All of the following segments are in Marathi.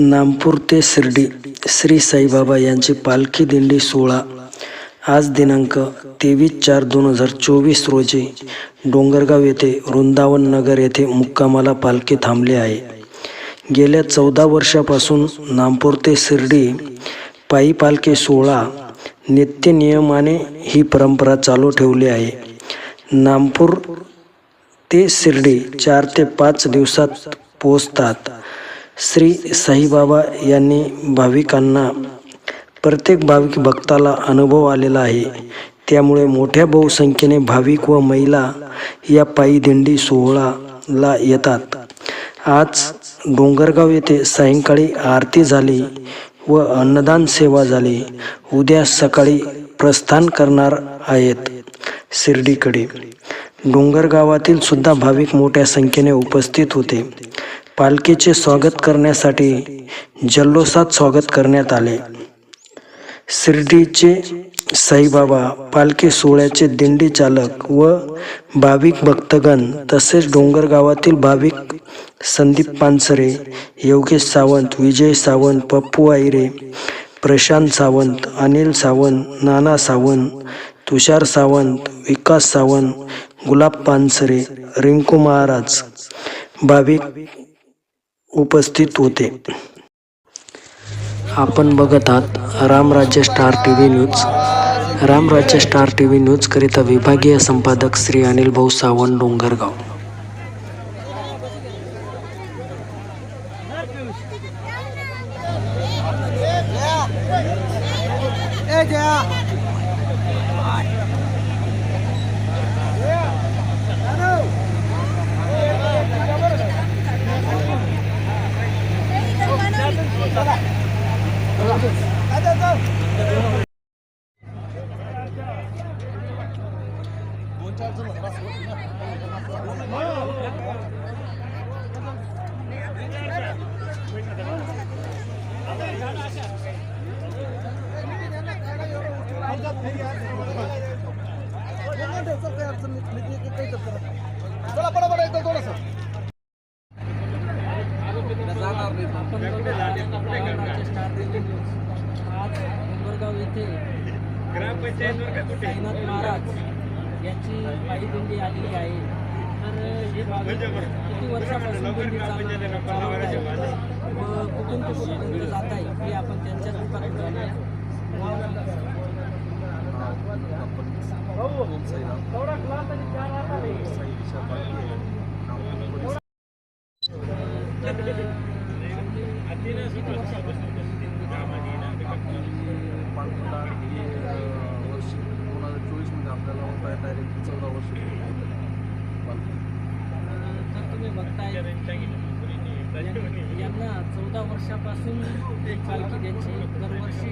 नामपूर ते शिर्डी श्री साईबाबा यांची पालखी दिंडी सोहळा. आज दिनांक तेवीस चार दोन हजार चोवीस रोजी डोंगरगाव येथे वृंदावन नगर येथे मुक्कामाला पालखी थांबली आहे. गेल्या चौदा वर्षापासून नामपूर ते शिर्डी पायी पालखी सोहळा नित्य नियमाने ही परंपरा चालू ठेवली आहे. नामपूर ते शिर्डी चार ते पाच दिवसात पोचतात श्री साईबाबा यांनी भाविकांना प्रत्येक भाविक भक्ताला अनुभव आलेला आहे. त्यामुळे मोठ्या बहुसंख्येने भाविक व महिला या पायी दिंडी सोहळाला येतात. आज डोंगरगाव येथे सायंकाळी आरती झाली व अन्नदान सेवा झाली. उद्या सकाळी प्रस्थान करणार आहेत शिर्डीकडे. डोंगरगावातील सुद्धा भाविक मोठ्या संख्येने उपस्थित होते. पालखीचे स्वागत करण्यासाठी जल्लोषात स्वागत करण्यात आले. शिर्डीचे साईबाबा पालखी सोहळ्याचे दिंडी चालक व भाविक भक्तगण तसेच डोंगरगावातील भाविक संदीप पानसरे योगेश सावंत विजय सावंत पप्पू आईरे प्रशांत सावंत अनिल सावंत नाना सावंत तुषार सावंत विकास सावंत गुलाब पानसरे रिंकू महाराज भाविक उपस्थित होते. आपण बघत आहात Ramrajya star T V news Ramrajya star T V न्यूजकरिता विभागीय संपादक श्री अनिल भाऊ सावंत डोंगरगाव. आपण आज डोंगरगाव येथे साईनाथ महाराज यांची पायी दिंडी आलेली आहे तर हे भाविक किती वर्षापासून दिंडी चालवत चालवत आहे व कुठून ते कुठपर्यंत जात आहे हे आपण त्यांच्या रूपात जाणूया तर किती वर्षापासून पालखीला हे वर्ष दोन हजार चोवीसमध्ये आपल्याला होत आहे डायरेक्ट चौदा वर्ष तर तुम्ही बघताय यां- यांना चौदा वर्षापासून एक पालखी त्यांची दरवर्षी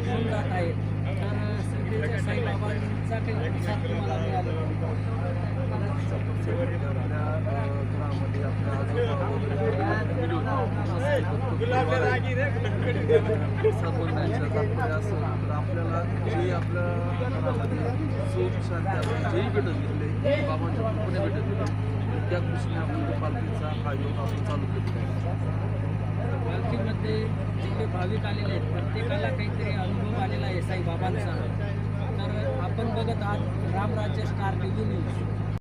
घेऊन जात आहेत तर साईबाबांचा काही प्रतिसाद तुम्हाला मिळाला? घरामध्ये आपल्या सर्वांच्या तात्पर्य असं तर आपल्याला जे आपल्या सुख शांती जेही भेटत गेले बाबांच्या कृपेने भेटत गेले त्या दृष्टीने आपण पालखीचा हा योग आपण चालू केलेला पालखीमध्ये भाविक आलेले आहेत प्रत्येकाला काहीतरी अनुभव आलेला आहे साईबाबांचा तर आपण बघत आहात Ramrajya star T V news.